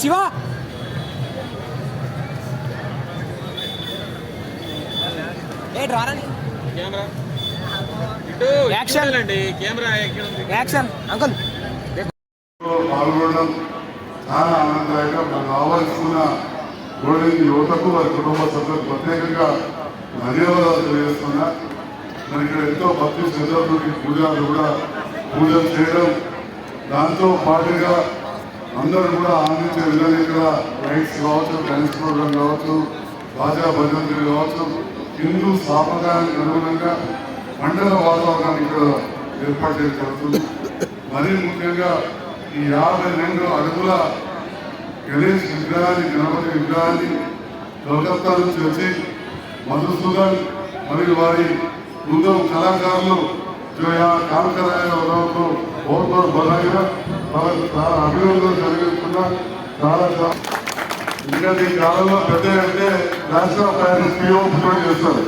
శివ. ఏ రారని కెమెరా. ఇటు Action. యాక్షన్ అండి కెమెరా ఎక్కడ ఉంది? యాక్షన్. అంకుల్. పాల్గొనడం చాలా ఆనందదాయకం. నాకు కావాల్సిన గోడెంది యువతకు వారి కుటుంబ సభ్యులకు ప్రత్యేకంగా ధన్యవాదాలు తెలియజేస్తున్నా. మరి ఇక్కడ ఎంతో భక్తి శ్రద్ధలతో పూజలు కూడా పూజలు చేయడం దాంతో పాటుగా అందరూ కూడా ఆనందించే విధానం ఇక్కడ రైట్స్ కావచ్చు డ్యాన్స్ ప్రోగ్రామ్ కావచ్చు రాజా భజంతులు కావచ్చు హిందూ సాంప్రదాయానికి అనుగుణంగా మండల వాతావరణాన్ని ఇక్కడ ఏర్పాటు చేయబడుతుంది మరీ ముఖ్యంగా ఈ యాభై రెండు అడుగుల గణేష్ విగ్రహాన్ని గణపతి విగ్రహాన్ని కలకత్తా నుంచి వచ్చి మధుసూదన్ మరియు వారి బృందం కళాకారులు కాల్కరాయ ఉదయంలో కోరుకోరు బలంగా చాలా అభివృద్ధిలో జరిగిస్తున్నా చాలా ఇంకా ఈ కాలంలో పెద్ద అంటే నేషనల్ ప్యారెంట్స్ ఉపయోగం చేస్తారు.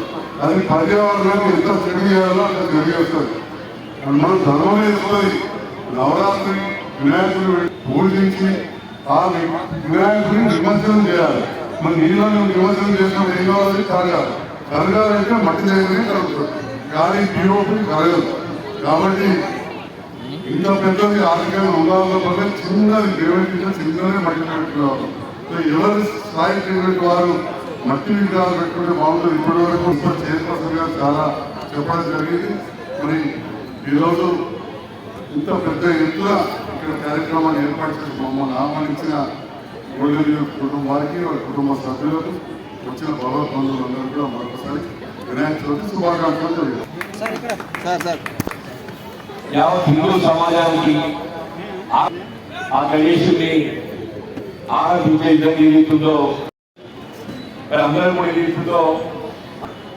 అది పర్యావరణాన్ని ఎంత తిరిగేయాలో అంత తిరిగేస్తారు మనం ధర్మం వేసుకొని నవరాత్రి వినాయకుడు పూజించి ఆ వినాయకుడిని నిమజ్జనం చేయాలి. మన నీళ్ళ నిమజ్జనం చేసిన ఏం కావాలి కరగాలి కరగాలంటే మట్టి చేయడమే కలుగుతుంది కానీ పిఓపి కరగదు కాబట్టి ఇంత పెద్దది ఆరోగ్యంగా ఉండాలన్న పని చిన్నది పేమెంట్ చిన్నదే మట్టి పెట్టుకోవాలి ఎవరి స్థాయి పేమెంట్ వారు మట్టి విగ్రహాలు పెట్టుకుంటే బాగుంటుంది. ఇప్పటి వరకు ఇప్పుడు చైర్పర్సన్ గారు చాలా చెప్పడం జరిగింది. మరి ఈరోజు ఇంత పెద్ద ఎత్తున ఇక్కడ కార్యక్రమాన్ని ఏర్పాటు చేసి మమ్మల్ని ఆహ్వానించిన గోల్డెన్ కుటుంబానికి వాళ్ళ కుటుంబ సభ్యులకు వచ్చిన భగవద్బంధువులందరూ కూడా మరొకసారి వినాయక చవితి శుభాకాంక్షలు తెలియదు యావత్ హిందూ సమాజానికి ఆ- గణేశుని ఆరాధించే విధంగా ఏదైతుందో మరి అందరం కూడా ఏదైతుందో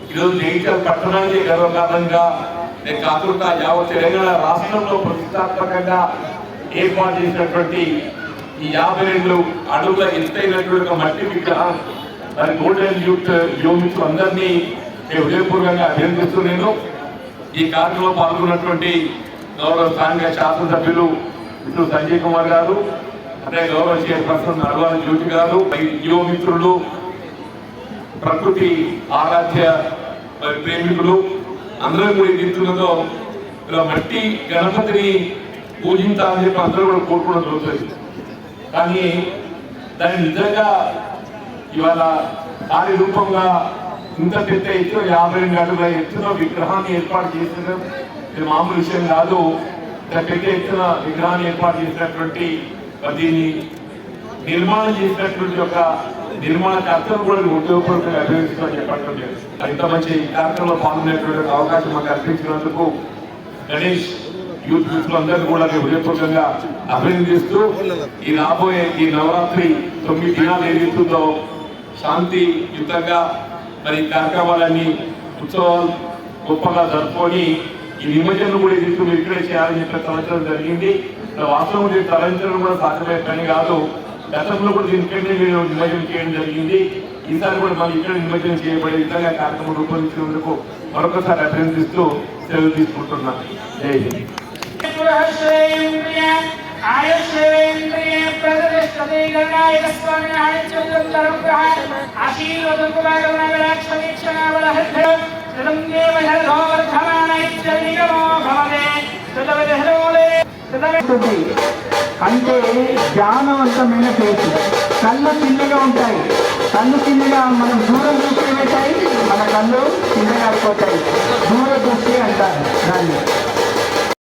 ఈరోజు జయించడం పట్టణానికి గర్వకారణంగా నేను కాకుండా యావత్ తెలంగాణ రాష్ట్రంలో ప్రతిష్టాత్మకంగా ఏర్పాటు చేసినటువంటి ఈ యాభై రెండు అడుగుల ఎత్తైనటువంటి ఒక మట్టి విగ్రహం మరి గోల్డెన్ యూత్ యూనిట్ అందరినీ నేను హృదయపూర్వకంగా అభినందిస్తూ నేను ఈ కార్యక్రమంలో పాల్గొన్నటువంటి గౌరవ స్థానిక శాసనసభ్యులు విష్ణు సంజయ్ కుమార్ గారు అంటే గౌరవ చైర్పర్సన్ అడవాల జ్యోతి గారు యువ మిత్రులు ప్రకృతి ఆరాధ్య మరి ప్రేమికులు అందరూ కూడా ఈ మిత్రులతో ఇలా మట్టి గణపతిని పూజించాలని చెప్పి అందరూ కూడా కోరుకోవడం జరుగుతుంది. కానీ దాన్ని నిజంగా ఇవాళ కార్యరూపంగా ఇంత పెద్ద ఎత్తున యాభై రెండు అడుగుల ఎత్తున విగ్రహాన్ని ఏర్పాటు చేసిన ఇది మామూలు విషయం కాదు. ఇంత పెద్ద ఎత్తున విగ్రహాన్ని ఏర్పాటు చేసినటువంటి దీన్ని నిర్మాణం చేసినటువంటి ఒక నిర్మాణ కర్తలు కూడా ఉద్యోగపూర్వకంగా అభినందిస్తామని చెప్పడం లేదు ఇంత మంచి కార్యక్రమంలో పాల్గొనేటువంటి అవకాశం మాకు కల్పించినందుకు గణేష్ యూత్ మిత్రులందరినీ కూడా నేను హృదయపూర్వకంగా అభినందిస్తూ ఈ రాబోయే ఈ నవరాత్రి తొమ్మిది దినాలు ఏదైతుందో శాంతి యుతంగా మరి కార్యక్రమాలన్నీ ఉత్సవాలు గొప్పగా జరుపుకొని ఈ కూడా ఎదుర్కొని మీరు చేయాలని చెప్పిన సంవత్సరం జరిగింది. వాస్తవం దీన్ని తరలించడం కూడా సాధ్యమయ్యే పని కాదు గతంలో కూడా దీని ఇక్కడనే మీరు నిమజ్జనం చేయడం జరిగింది. ఈసారి కూడా మనం ఇక్కడ నిమజ్జనం చేయబడే విధంగా కార్యక్రమం రూపొందించినందుకు మరొకసారి అభినందిస్తూ సెలవు తీసుకుంటున్నా జై హింద్. ఆయుష్ేంద్రియ ప్రదర్శతే గణాయక స్వామి ఆయుష్యంతరగ్రహ ఆశీర్వదం కుమారవనగరాక్షమీక్షణావలహద్భయం శతం దేవ హరధోవర్ధమానైత్యనిగమో అంటే జ్ఞానవంతమైన ఫేస్ కళ్ళు చిన్నగా ఉంటాయి. కళ్ళు చిన్నగా మనం దూరం చూస్తే పెట్టాయి మన కళ్ళు చిన్నగా అయిపోతాయి. దూర దృష్టి అంటారు దాన్ని.